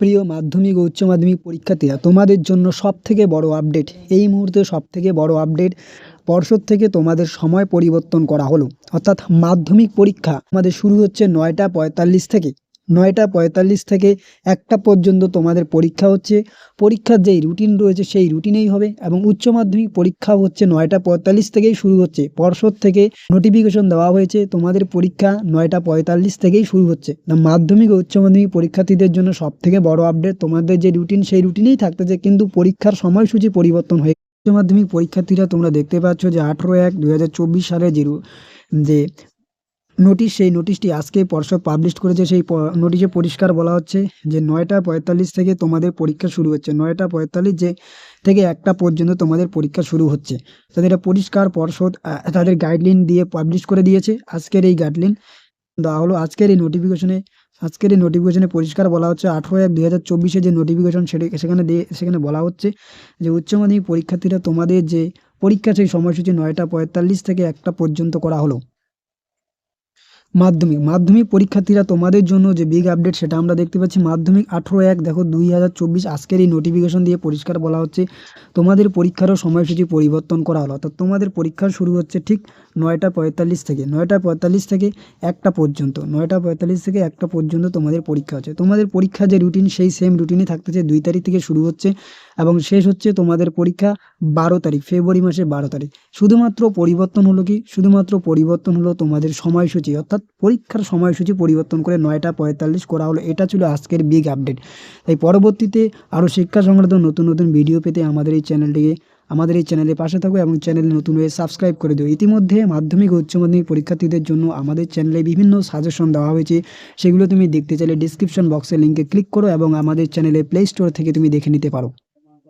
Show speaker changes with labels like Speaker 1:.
Speaker 1: প্রিয় মাধ্যমিক ও উচ্চ মাধ্যমিক পরীক্ষার্থীরা, তোমাদের জন্য সব থেকে বড় আপডেট, এই মুহূর্তে সব থেকে বড় আপডেট পর্ষদ থেকে তোমাদের সময় পরিবর্তন করা হলো। অর্থাৎ মাধ্যমিক পরীক্ষা আমাদের শুরু হচ্ছে নয়টা পঁয়তাল্লিশ থেকে। নয়টা পঁয়তাল্লিশ থেকে একটা পর্যন্ত তোমাদের পরীক্ষা হচ্ছে। পরীক্ষার যেই রুটিন রয়েছে সেই রুটিনেই হবে এবং উচ্চ মাধ্যমিক পরীক্ষা হচ্ছে নয়টা পঁয়তাল্লিশ থেকেই শুরু হচ্ছে। পর্ষদ থেকে নোটিফিকেশন দেওয়া হয়েছে, তোমাদের পরীক্ষা নয়টা পঁয়তাল্লিশ থেকেই শুরু হচ্ছে। মাধ্যমিক ও উচ্চ মাধ্যমিক পরীক্ষার্থীদের জন্য সব থেকে বড় আপডেট তোমাদের যে রুটিন সেই রুটিনেই থাকতেছে কিন্তু পরীক্ষার সময়সূচি পরিবর্তন হয়ে উচ্চ মাধ্যমিক পরীক্ষার্থীরা তোমরা দেখতে পাচ্ছ যে আঠেরো এক দু সালে যে যে নোটিশ সেই নোটিশটি আজকে পর্ষদ পাবলিশ করেছে, সেই নোটিশে পরিষ্কার বলা হচ্ছে যে নয়টা পঁয়তাল্লিশ থেকে তোমাদের পরীক্ষা শুরু হচ্ছে। নয়টা পঁয়তাল্লিশ যে থেকে একটা পর্যন্ত তোমাদের পরীক্ষা শুরু হচ্ছে। তাদের এটা পরিষ্কার, পর্ষদ তাদের গাইডলাইন দিয়ে পাবলিশ করে দিয়েছে। আজকের এই গাইডলাইন দেওয়া হলো। আজকের এই নোটিফিকেশনে আজকের এই নোটিফিকেশনে পরিষ্কার বলা হচ্ছে আঠেরো এক দুই হাজার চব্বিশে যে নোটিফিকেশন সেটা, সেখানে দিয়ে, সেখানে বলা হচ্ছে যে উচ্চ মাধ্যমিক পরীক্ষার্থীরা তোমাদের যে পরীক্ষা, সেই সময়সূচি নয়টা পঁয়তাল্লিশ থেকে একটা পর্যন্ত করা হলো। মাধ্যমিক। মাধ্যমিক পরীক্ষার্থীরা তোমাদের জন্য যে বিগ আপডেট সেটা আমরা দেখতে পাচ্ছি। মাধ্যমিক আঠেরো এক, দেখো দুই হাজার চব্বিশ, আজকের এই নোটিফিকেশন দিয়ে পরিষ্কার বলা হচ্ছে, তোমাদের পরীক্ষারও সময়সূচি পরিবর্তন করা হলো। অর্থাৎ তোমাদের পরীক্ষা শুরু হচ্ছে ঠিক নয়টা পঁয়তাল্লিশ থেকে। নয়টা পঁয়তাল্লিশ থেকে একটা পর্যন্ত। নয়টা পঁয়তাল্লিশ থেকে একটা পর্যন্ত তোমাদের পরীক্ষা হচ্ছে। তোমাদের পরীক্ষা যে রুটিন সেই সেম রুটিনই থাকতেছে। দুই তারিখ থেকে শুরু হচ্ছে এবং শেষ হচ্ছে তোমাদের পরীক্ষা বারো তারিখ, ফেব্রুয়ারি মাসের বারো তারিখ। শুধুমাত্র পরিবর্তন হলো কি? শুধুমাত্র পরিবর্তন হলো তোমাদের সময়সূচি। অর্থাৎ পরীক্ষার সময়সূচি পরিবর্তন করে নয়টা পঁয়তাল্লিশ করা হলো। এটা ছিল আজকের বিগ আপডেট তাই পরবর্তীতে আরও শিক্ষা সংক্রান্ত নতুন নতুন ভিডিও পেতে আমাদের এই চ্যানেলটিকে আমাদের এই চ্যানেলে পাশে থাকো এবং চ্যানেলে নতুন হয়ে সাবস্ক্রাইব করে দিও। ইতিমধ্যে মাধ্যমিক উচ্চ মাধ্যমিক পরীক্ষার্থীদের জন্য আমাদের চ্যানেলে বিভিন্ন সাজেশন দেওয়া হয়েছে। সেগুলো তুমি দেখতে চাইলে ডিসক্রিপশন বক্সের লিঙ্কে ক্লিক করো এবং আমাদের চ্যানেলে প্লে স্টোর থেকে তুমি দেখে নিতে পারো।